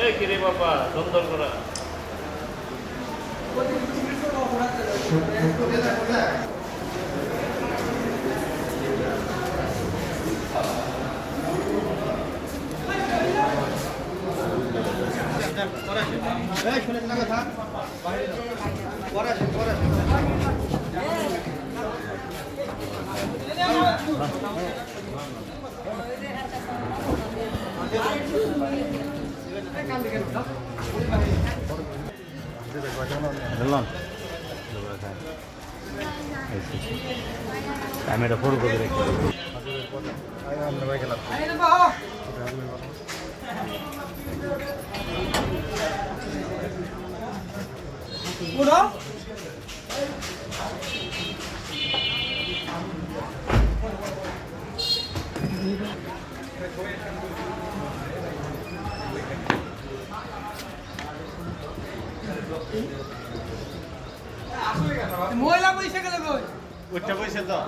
এই কিরে বাবা সুন্দর করা। বুঝলাম வெள்ளம் ಟೊಮೆಟೊ ಫೋರ್ ಕೊಡ್ಬೇಕು Thank you. মহিলা পয়সা গেলে কই ওইটা পয়সা তো